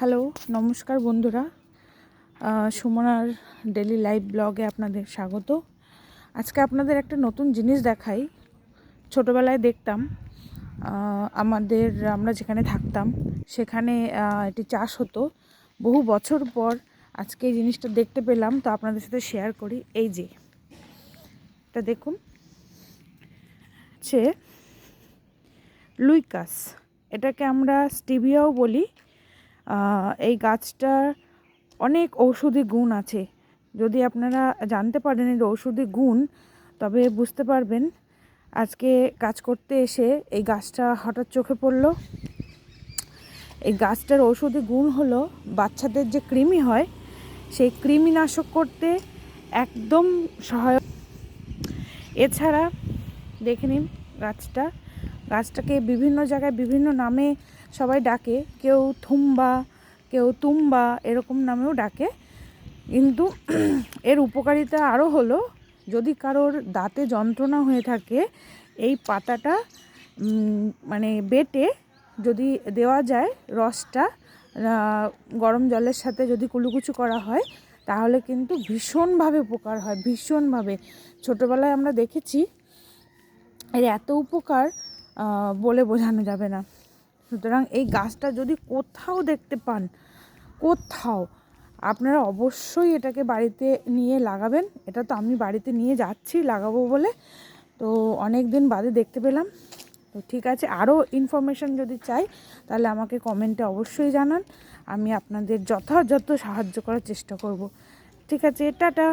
Hello, নমস্কার বন্ধুরা। সুমনার daily live ব্লগে আপনাদের স্বাগত। আজকে আপনাদের একটা নতুন জিনিস দেখাই। ছোটোবেলায় দেখতাম আমাদের, আমরা যেখানে থাকতাম, সেখানে এটি চাষ হতো। বহু বছর পর আজকে এই জিনিসটা দেখতে পেলাম, তো আপনাদের সাথে শেয়ার করি। এই যে, এটা দেখুন। হচ্ছে লুইকাস। এটাকে আমরা স্টিভিয়াও বলি। এই গাছটার অনেক ঔষধি গুণ আছে। যদি আপনারা জানতে পারেন এর ঔষধি গুণ, তবে বুঝতে পারবেন আজকে কাজ করতে এসে এই গাছটা হঠাৎ চোখে পড়ল। এই গাছটার ঔষধি গুণ হলো, বাচ্চাদের যে কৃমি হয়, সেই কৃমিনাশক করতে একদম সহায়ক। এছাড়া দেখে নিন গাছটা। গাছটাকে বিভিন্ন জায়গায় বিভিন্ন নামে সবাই ডাকে। কেউ থুম্বা, কেউ তুম্বা এরকম নামেও ডাকে। কিন্তু এর উপকারিতা আরও হলো, যদি কারোর দাঁতে যন্ত্রণা হয়ে থাকে, এই পাতাটা মানে বেটে যদি দেওয়া যায় রসটা গরম জলের সাথে যদি কুলুকুচু করা হয়, তাহলে কিন্তু ভীষণভাবে উপকার হয়, ভীষণভাবে। ছোটোবেলায় আমরা দেখেছি এর এত উপকার বলে বোঝানো যাবে না। সুতরাং এই গাছটা যদি কোথাও দেখতে পান, কোথাও, আপনারা অবশ্যই এটাকে বাড়িতে নিয়ে লাগাবেন। এটা তো আমি বাড়িতে নিয়ে যাচ্ছি, লাগাবো বলে। তো অনেক দিন বাদে দেখতে পেলাম। তো ঠিক আছে, আরও ইনফরমেশন যদি চাই, তাহলে আমাকে কমেন্টে অবশ্যই জানান। আমি আপনাদের যথাযথ সাহায্য করার চেষ্টা করব। ঠিক আছে, টাটা।